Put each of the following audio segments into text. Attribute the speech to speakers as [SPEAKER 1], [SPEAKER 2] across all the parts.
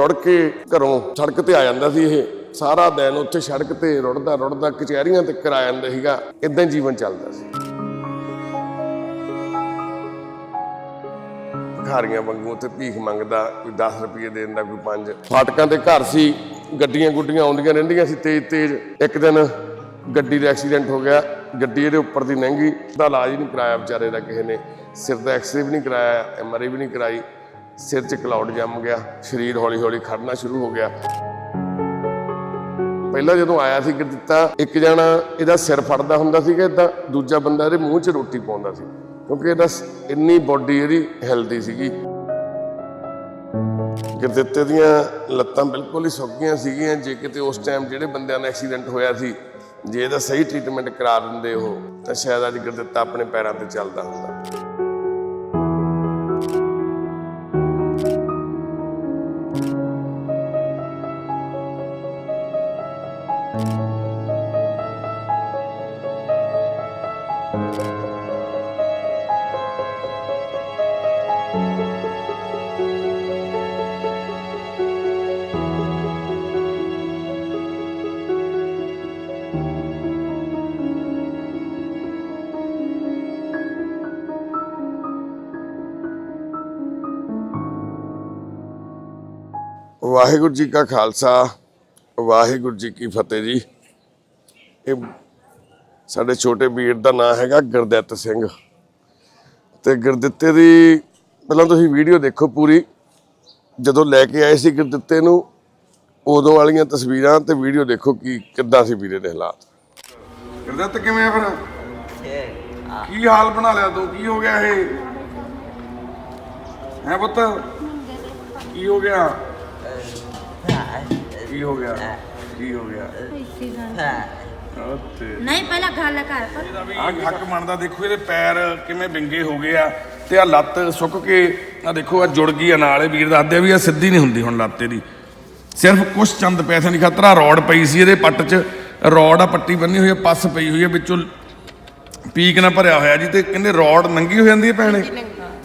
[SPEAKER 1] ਰੁੜ ਕੇ ਘਰੋਂ ਸੜਕ ਤੇ ਆ ਜਾਂਦਾ ਸੀ ਇਹ। ਸਾਰਾ ਦਿਨ ਉੱਥੇ ਸੜਕ ਤੇ ਰੁੜਦਾ ਰੁੜਦਾ ਕਚਹਿਰੀਆਂ ਤੱਕ ਆ ਜਾਂਦਾ ਸੀਗਾ। ਇਦਾਂ ਜੀਵਨ ਚੱਲਦਾ ਸੀ। ਭਿਖਾਰੀਆਂ ਵਾਂਗੂ ਉੱਥੇ ਭੀਖ ਮੰਗਦਾ, ਕੋਈ 10 ਰੁਪਏ ਦੇ ਦਿੰਦਾ ਕੋਈ 5 ਫਾਟਕਾਂ ਤੇ ਘਰ ਸੀ, ਗੱਡੀਆਂ ਗੁੱਡੀਆਂ ਆਉਂਦੀਆਂ ਰਹਿੰਦੀਆਂ ਸੀ ਤੇਜ਼ ਤੇਜ਼। ਇੱਕ ਦਿਨ ਗੱਡੀ ਦਾ ਐਕਸੀਡੈਂਟ ਹੋ ਗਿਆ। ਗੱਡੀ ਇਹਦੇ ਉੱਪਰ ਦੀ ਲੰਘੀ। ਦਾ ਇਲਾਜ ਨਹੀਂ ਕਰਾਇਆ ਵਿਚਾਰੇ ਦਾ ਕਿਸੇ ਨੇ। ਸਿਰ ਦਾ ਐਕਸਰੇ ਵੀ ਨਹੀਂ ਕਰਾਇਆ, ਐਮਆਰਆਈ ਵੀ ਨਹੀਂ ਕਰਾਈ। ਸਿਰ 'ਚ ਕਲਾਉਡ ਜੰਮ ਗਿਆ, ਸਰੀਰ ਹੌਲੀ ਹੌਲੀ ਖੜਨਾ ਸ਼ੁਰੂ ਹੋ ਗਿਆ। ਪਹਿਲਾਂ ਜਦੋਂ ਆਇਆ ਸੀ ਗੁਰਦਿੱਤਾ ਇੱਕ ਜਣਾ ਇਹਦਾ ਸਿਰ ਫੜਦਾ ਹੁੰਦਾ ਸੀਗਾ ਇਦਾਂ ਦੂਜਾ ਬੰਦਾ ਇਹਦੇ ਮੂੰਹ 'ਚ ਰੋਟੀ ਪਾਉਂਦਾ ਸੀ, ਕਿਉਂਕਿ ਇਹਦਾ ਇੰਨੀ ਬੋਡੀ ਇਹਦੀ ਹੈਲਦੀ ਸੀਗੀ। ਗੁਰਦਿੱਤੇ ਦੀਆਂ ਲੱਤਾਂ ਬਿਲਕੁਲ ਹੀ ਸੁੱਕ ਗਈਆਂ ਸੀਗੀਆਂ, ਜੇ ਕਿਤੇ ਉਸ ਟਾਈਮ ਜਿਹੜੇ ਬੰਦਿਆਂ ਦਾ ਐਕਸੀਡੈਂਟ ਹੋਇਆ ਸੀ, ਜੇ ਇਹਦਾ ਸਹੀ ਟ੍ਰੀਟਮੈਂਟ ਕਰਾ ਦਿੰਦੇ ਉਹ, ਤਾਂ ਸ਼ਾਇਦ ਅੱਜ ਗੁਰਦਿੱਤਾ ਆਪਣੇ ਪੈਰਾਂ ਤੇ ਚੱਲਦਾ ਹੁੰਦਾ। ਵਾਹਿਗੁਰੂ ਜੀ ਕਾ ਖਾਲਸਾ ਵਾਹਿਗੁਰੂ ਜੀ ਕੀ ਫਤਿਹ ਜੀ। ਇਹ ਸਾਡੇ ਛੋਟੇ ਵੀਰ ਦਾ ਨਾਮ ਹੈਗਾ ਗੁਰਦਿੱਤ ਸਿੰਘ। ਤੇ ਗੁਰਦਿੱਤੇ ਦੀ ਪਹਿਲਾਂ ਤੁਸੀਂ ਵੀਡੀਓ ਦੇਖੋ ਪੂਰੀ। ਜਦੋਂ ਲੈ ਕੇ ਆਏ ਸੀ ਗੁਰਦਿੱਤੇ ਨੂੰ, ਉਦੋਂ ਵਾਲੀਆਂ ਤਸਵੀਰਾਂ ਤੇ ਵੀਡੀਓ ਦੇਖੋ ਕਿ ਕਿੱਦਾਂ ਸੀ ਵੀਰੇ ਦੇ ਹਾਲਾਤ।
[SPEAKER 2] ਗੁਰਦਿੱਤ, ਕਿਵੇਂ ਆ ਫਿਰ? ਕੀ ਹਾਲ ਬਣਾ ਲਿਆ ਤੂੰ? ਕੀ ਹੋ ਗਿਆ ਇਹ? ਹੈ ਪੁੱਤ? ਕੀ ਹੋ ਗਿਆ? ਕੀ ਹੋ ਗਿਆ। ਕੀ ਹੋ ਗਿਆ।
[SPEAKER 3] ਨਹੀਂ ਪਹਿਲਾਂ ਗੱਲ ਕਰ ਪਰ
[SPEAKER 2] ਆ ਹੱਕ ਮੰਨਦਾ ਦੇਖੋ ਇਹਦੇ ਪੈਰ ਕਿਵੇਂ ਵਿੰਗੇ ਹੋ ਗਏ ਆ ਤੇ ਆ ਲੱਤ ਸੁੱਕ ਕੇ ਆ ਦੇਖੋ ਆ ਜੁੜ ਗਈ ਆ ਨਾਲ। ਇਹ ਵੀਰ ਦੱਸਦੇ ਆ ਵੀ ਆ ਸਿੱਧੀ ਨਹੀਂ ਹੁੰਦੀ ਹੁਣ ਲੱਤ ਇਹਦੀ। ਸਿਰਫ ਕੁਛ ਚੰਦ ਪੈਸਿਆਂ ਦੀ ਖਾਤਰ ਆ ਰੋਡ ਪਈ ਸੀ ਇਹਦੇ ਪੱਟ 'ਚ। ਰੋਡ ਆ ਪੱਟੀ ਬੰਨੀ ਹੋਈ ਆ ਪੱਸ ਪਈ ਹੋਈ ਆ ਵਿੱਚੋਂ ਪੀਕ ਨਾ ਭਰਿਆ ਹੋਇਆ ਜੀ ਤੇ ਕਹਿੰਦੇ ਰੋਡ ਨੰਗੀ ਹੋ ਜਾਂਦੀ ਹੈ ਭੈਣੇ?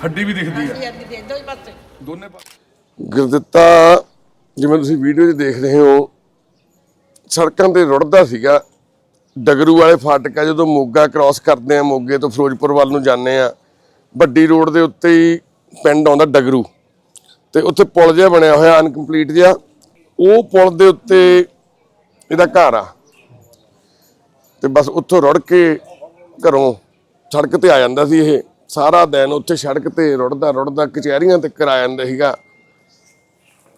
[SPEAKER 2] ਹੱਡੀ ਵੀ ਦਿਖਦੀ ਆ। ਦੋਨੇ ਪਾਸੇ।
[SPEAKER 1] ਗੁਰਦਿੱਤਾ ਜਿਵੇਂ ਤੁਸੀਂ ਵੀਡੀਓ 'ਚ ਦੇਖ ਰਹੇ ਹੋ, ਸੜਕਾਂ ਤੇ ਰੁੜਦਾ ਸੀਗਾ। ਡਗਰੂ ਵਾਲੇ ਫਾਟਕ ਆ, ਜਦੋਂ ਮੋਗਾ ਕ੍ਰਾਸ ਕਰਦੇ ਆ, ਮੋਗੇ ਤੋਂ ਫਿਰੋਜ਼ਪੁਰ ਵੱਲ ਨੂੰ ਜਾਂਦੇ ਆ, ਵੱਡੀ ਰੋਡ ਦੇ ਉੱਤੇ ਹੀ ਪਿੰਡ ਆਉਂਦਾ ਡਗਰੂ। ਤੇ ਉੱਥੇ ਪੁਲ ਜਿਹਾ ਬਣਿਆ ਹੋਇਆ ਅਨਕੰਪਲੀਟ ਜਿਹਾ। ਉਹ ਪੁਲ ਦੇ ਉੱਤੇ ਇਹਦਾ ਘਰ ਆ। ਤੇ ਬਸ ਉੱਥੋਂ ਰੁੜ ਕੇ ਘਰੋਂ ਸੜਕ ਤੇ ਆ ਜਾਂਦਾ ਸੀ ਇਹ। ਸਾਰਾ ਦਿਨ ਉੱਥੇ ਸੜਕ ਤੇ ਰੁੜਦਾ ਰੁੜਦਾ ਕਚਹਿਰੀਆਂ ਤੱਕ ਆ ਜਾਂਦਾ ਸੀਗਾ।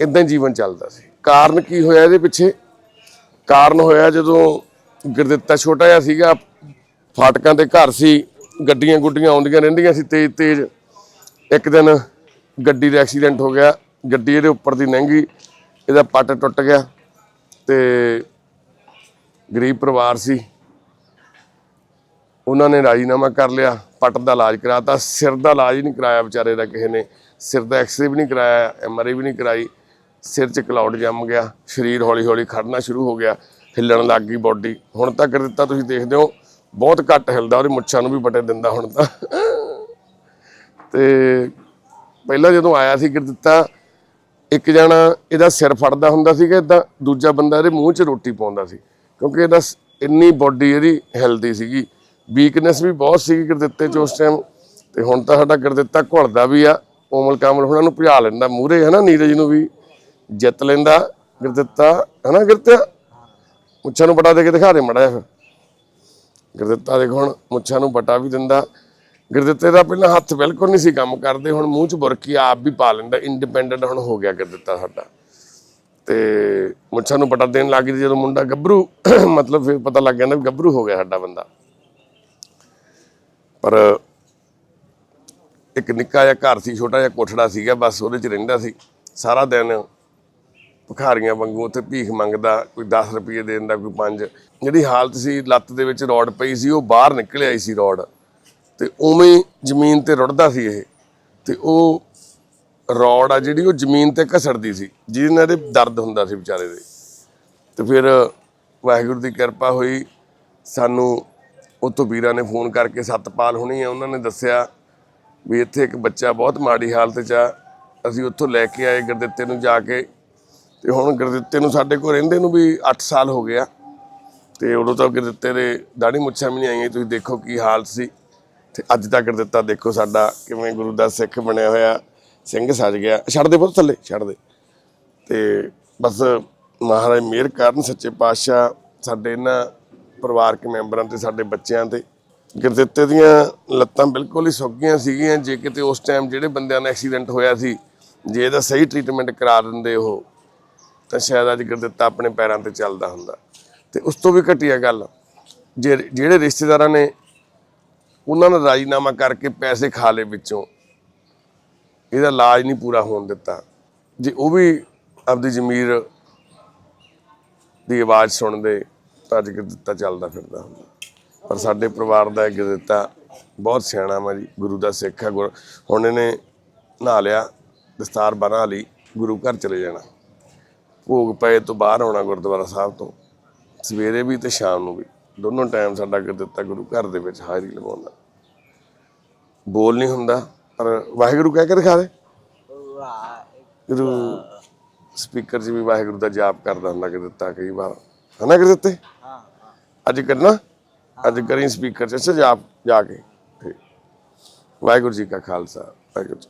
[SPEAKER 1] ਇਦਾਂ ਹੀ ਜੀਵਨ ਚੱਲਦਾ ਸੀ। ਕਾਰਨ ਕੀ ਹੋਇਆ ਇਹਦੇ ਪਿੱਛੇ? ਕਾਰਨ ਹੋਇਆ ਜਦੋਂ ਗੁਰਦਿੱਤਾ ਛੋਟਾ ਜਿਹਾ ਸੀਗਾ, ਫਾਟਕਾਂ ਤੇ ਘਰ ਸੀ, ਗੱਡੀਆਂ ਗੁੱਡੀਆਂ ਆਉਂਦੀਆਂ ਰਹਿੰਦੀਆਂ ਸੀ ਤੇਜ਼ ਤੇਜ਼। ਇੱਕ ਦਿਨ ਗੱਡੀ ਦਾ ਐਕਸੀਡੈਂਟ ਹੋ ਗਿਆ, ਗੱਡੀ ਇਹਦੇ ਉੱਪਰ ਦੀ ਲੰਘੀ ਇਹਦਾ ਪੱਟ ਟੁੱਟ ਗਿਆ ਤੇ ਗਰੀਬ ਪਰਿਵਾਰ ਸੀ। ਉਹਨਾਂ ਨੇ ਰਾਜੀਨਾਮਾ ਕਰ ਲਿਆ, ਪੱਟ ਦਾ ਇਲਾਜ ਕਰਾਤਾ। ਸਿਰ ਦਾ ਇਲਾਜ ਹੀ ਨਹੀਂ ਕਰਾਇਆ ਵਿਚਾਰੇ ਦਾ ਕਿਸੇ ਨੇ। ਸਿਰ ਦਾ ਐਕਸਰੇ ਵੀ ਨਹੀਂ ਕਰਾਇਆ, ਐਮਆਰਆਈ ਵੀ ਨਹੀਂ ਕਰਾਈ। ਸਿਰ 'ਚ ਕਲਾਉਡ ਜੰਮ ਗਿਆ, ਸਰੀਰ ਹੌਲੀ ਹੌਲੀ ਖੜਨਾ ਸ਼ੁਰੂ ਹੋ ਗਿਆ, ਹਿੱਲਣ ਲੱਗ ਗਈ ਬੋਡੀ ਹੁਣ ਤੱਕ ਦਿੱਤਾ ਤੁਸੀਂ ਦੇਖਦੇ ਹੋ, ਬਹੁਤ ਘੱਟ ਹਿਲਦਾ, ਉਹਦੀ ਮੁੱਛਾਂ ਨੂੰ ਵੀ ਬਟੇ ਦਿੰਦਾ ਹੁਣ ਤਾਂ। ਤੇ ਪਹਿਲਾਂ ਜਦੋਂ ਆਇਆ ਸੀ ਗੁਰਦਿੱਤਾ ਇੱਕ ਜਣਾ ਇਹਦਾ ਸਿਰ ਫੜਦਾ ਹੁੰਦਾ ਸੀਗਾ ਇਦਾਂ ਦੂਜਾ ਬੰਦਾ ਇਹਦੇ ਮੂੰਹ 'ਚ ਰੋਟੀ ਪਾਉਂਦਾ ਸੀ, ਕਿਉਂਕਿ ਇਹਦਾ ਇੰਨੀ ਬੋਡੀ ਇਹਦੀ ਹੈਲਦੀ ਸੀਗੀ। ਵੀਕਨੈਸ ਵੀ ਬਹੁਤ ਸੀਗੀ ਗੁਰਦਿੱਤੇ 'ਚ ਉਸ ਟਾਈਮ ਤੇ ਹੁਣ ਤਾਂ ਸਾਡਾ ਗੁਰਦਿੱਤਾ ਘੁਲਦਾ ਵੀ ਆ ਕੋਮਲ ਕਾਮਲ ਉਹਨਾਂ ਨੂੰ ਭਜਾ ਲੈਂਦਾ ਮੂਰੇ ਹਨਾ, ਨੀਰਜ ਨੂੰ ਵੀ। ਜਿੱਤ ਲੈਂਦਾ ਗੁਰਦਿੱਤਾ ਹਨਾ ਗੁਰਦਿੱਤਾ ਮੁੱਛਾਂ ਨੂੰ ਬਟਾ ਦੇ ਕੇ ਦਿਖਾ ਦੇ ਮੜਾ ਫਿਰ। ਗੁਰਦਿੱਤਾ ਦੇਖੋ ਹੁਣ, ਮੁੱਛਾਂ ਨੂੰ ਬਟਾ ਵੀ ਦਿੰਦਾ। ਗੁਰਦਿੱਤੇ ਦਾ ਪਹਿਲਾਂ ਹੱਥ ਬਿਲਕੁਲ ਨਹੀਂ ਸੀ ਕੰਮ ਕਰਦੇ, ਹੁਣ ਮੂੰਹ 'ਚ ਬੁਰਕੀ ਆਪ ਵੀ ਪਾ ਲੈਂਦਾ ਇੰਡੀਪੈਂਡੈਂਟ ਹੁਣ ਹੋ ਗਿਆ ਗੁਰਦਿੱਤਾ ਸਾਡਾ। ਤੇ ਮੁੱਛਾਂ ਨੂੰ ਬਟਾ ਦੇਣ ਲੱਗ ਗਈ ਜਦੋਂ ਮੁੰਡਾ ਗੱਭਰੂ, ਮਤਲਬ ਫਿਰ ਪਤਾ ਲੱਗ ਜਾਂਦਾ ਵੀ ਗੱਭਰੂ ਹੋ ਗਿਆ ਸਾਡਾ ਬੰਦਾ। ਪਰ ਇੱਕ ਨਿੱਕਾ ਜਿਹਾ ਘਰ ਸੀ, ਛੋਟਾ ਜਿਹਾ ਕੋਠੜਾ ਸੀਗਾ, ਬਸ ਉਹਦੇ 'ਚ ਰਹਿੰਦਾ ਸੀ। ਸਾਰਾ ਦਿਨ ਭਿਖਾਰੀਆਂ ਵਾਂਗੂ ਉੱਥੇ ਭੀਖ ਮੰਗਦਾ, ਕੋਈ 10 ਰੁਪਏ ਦੇ ਦਿੰਦਾ ਕੋਈ 5 ਜਿਹੜੀ ਹਾਲਤ ਸੀ, ਲੱਤ ਦੇ ਵਿੱਚ ਰੋਡ ਪਈ ਸੀ, ਉਹ ਬਾਹਰ ਨਿਕਲ ਆਈ ਸੀ ਰੋਡ। ਤੇ ਉਵੇਂ ਜ਼ਮੀਨ ਤੇ ਰੁੜਦਾ ਸੀ ਇਹ। ਤੇ ਉਹ ਰੋਡ ਆ ਜਿਹੜੀ, ਉਹ ਜ਼ਮੀਨ ਤੇ ਘਸੜਦੀ ਸੀ, ਜਿਹਦੇ ਨਾਲ ਇਹਦੇ ਦਰਦ ਹੁੰਦਾ ਸੀ ਵਿਚਾਰੇ ਦੇ। ਤੇ ਫਿਰ ਵਾਹਿਗੁਰੂ ਦੀ ਕਿਰਪਾ ਹੋਈ, ਸਾਨੂੰ ਉਤੋਂ ਵੀਰਾਂ ਨੇ ਫੋਨ ਕਰਕੇ ਸਤਪਾਲ ਹੁਣੀ ਆ, ਉਹਨਾਂ ਨੇ ਦੱਸਿਆ ਵੀ ਇੱਥੇ ਇੱਕ ਬੱਚਾ ਬਹੁਤ ਮਾੜੀ ਹਾਲਤ 'ਚ ਆ, ਅਸੀਂ ਉੱਥੋਂ ਲੈ ਕੇ ਆਏ ਗੁਰਦਿੱਤੇ ਨੂੰ ਜਾ ਕੇ ਤੇ ਹੁਣ ਗੁਰਦਿੱਤੇ ਨੂੰ ਸਾਡੇ ਕੋਲ ਰਹਿੰਦੇ ਨੂੰ ਵੀ 8 ਸਾਲ ਹੋ ਗਿਆ ਤੇ ਉਦੋਂ ਤਾਂ ਗੁਰਦਿੱਤੇ ਦੇ ਦਾੜੀ ਮੁੱਛਾਂ ਵੀ ਨਹੀਂ ਆਈਆਂ, ਤੁਸੀਂ ਦੇਖੋ ਕੀ ਹਾਲ ਸੀ। ਤੇ ਅੱਜ ਤੱਕ ਗੁਰਦਿੱਤਾ ਦੇਖੋ ਸਾਡਾ ਕਿਵੇਂ ਗੁਰੂ ਦਾ ਸਿੱਖ ਬਣਿਆ ਹੋਇਆ, ਸਿੰਘ ਸਜ ਗਿਆ। ਛੱਡ ਦੇ ਪੁੱਤ ਥੱਲੇ, ਛੱਡ ਦੇ। ਤੇ ਬਸ ਮਹਾਰਾਜ ਮਿਹਰ ਕਰਨ, ਸੱਚੇ ਪਾਤਸ਼ਾਹ ਸਾਡੇ ਇਹਨਾਂ ਪਰਿਵਾਰਕ ਮੈਂਬਰਾਂ ਤੇ, ਸਾਡੇ ਬੱਚਿਆਂ ਤੇ। ਗੁਰਦਿੱਤੇ ਦੀਆਂ ਲੱਤਾਂ ਬਿਲਕੁਲ ਹੀ ਸੁੱਕ ਗਈਆਂ ਸੀਗੀਆਂ, ਜੇ ਕਿਤੇ ਉਸ ਟਾਈਮ ਜਿਹੜੇ ਬੰਦਿਆਂ ਦਾ ਐਕਸੀਡੈਂਟ ਹੋਇਆ ਸੀ, ਜੇ ਇਹਦਾ ਸਹੀ ਟ੍ਰੀਟਮੈਂਟ ਕਰਾ ਦਿੰਦੇ ਉਹ ਤਾਂ ਸ਼ਾਇਦ ਅੱਜ ਗੁਰਦਿੱਤਾ ਆਪਣੇ ਪੈਰਾਂ ਤੇ ਚੱਲਦਾ ਹੁੰਦਾ। ਤੇ ਉਸ ਤੋਂ ਵੀ ਘਟੀਆ ਗੱਲ, ਜੇ ਜਿਹੜੇ ਰਿਸ਼ਤੇਦਾਰਾਂ ਨੇ ਉਹਨਾਂ ਨੇ ਰਾਜੀਨਾਮਾ ਕਰਕੇ ਪੈਸੇ ਖਾ ਲਏ ਵਿੱਚੋਂ, ਇਹਦਾ ਇਲਾਜ ਨਹੀਂ ਪੂਰਾ ਹੋਣ ਦਿੱਤਾ। ਜੇ ਉਹ ਵੀ ਆਪਦੀ ਜ਼ਮੀਰ ਦੀ ਆਵਾਜ਼ ਸੁਣਦੇ, ਤਾਂ ਅੱਜ ਗੁਰਦਿੱਤਾ ਚੱਲਦਾ ਫਿਰਦਾ ਹੁੰਦਾ। ਪਰ ਸਾਡੇ ਪਰਿਵਾਰ ਦਾ ਇਹ ਗੁਰਦਿੱਤਾ ਬਹੁਤ ਸਿਆਣਾ ਵਾ ਜੀ, ਗੁਰੂ ਦਾ ਸਿੱਖ ਹੈ ਗੁਰ- ਹੁਣ ਇਹਨੇ ਨਹਾ ਲਿਆ, ਦਸਤਾਰ ਬਣਾ ਲਈ, ਗੁਰੂ ਘਰ ਚਲੇ ਜਾਣਾ। ਭੋਗ ਪਏ ਤੋਂ ਬਾਹਰ ਆਉਣਾ ਗੁਰਦੁਆਰਾ ਸਾਹਿਬ ਤੋਂ। ਸਵੇਰੇ ਵੀ ਤੇ ਸ਼ਾਮ ਨੂੰ ਵੀ। ਦੋਨੋਂ ਟਾਈਮ ਸਾਡਾ ਗੁਰਦਿੱਤਾ ਗੁਰੂ ਘਰ ਦੇ ਵਿੱਚ ਹਾਜ਼ਰੀ ਲਵਾਉਂਦਾ ਬੋਲ ਨਹੀਂ ਹੁੰਦਾ, ਪਰ ਵਾਹਿਗੁਰੂ ਕਹਿ ਕੇ ਦਿਖਾ ਦੇ। ਗੁਰੂ ਸਪੀਕਰ 'ਚ ਵੀ ਵਾਹਿਗੁਰੂ ਦਾ ਜਾਪ ਕਰਦਾ ਹੁੰਦਾ ਕਿ ਦਿੱਤਾ ਕਈ ਵਾਰ। ਹਨਾ ਕਿ ਦਿੱਤੇ? ਅੱਜ ਕਰਨਾ? ਅੱਜ ਕਰੀ ਸਪੀਕਰ 'ਚ, ਅੱਛਾ, ਜਾਪ ਜਾ ਕੇ। ਵਾਹਿਗੁਰੂ ਜੀ ਕਾ ਖਾਲਸਾ, ਵਾਹਿਗੁਰੂ ਜੀ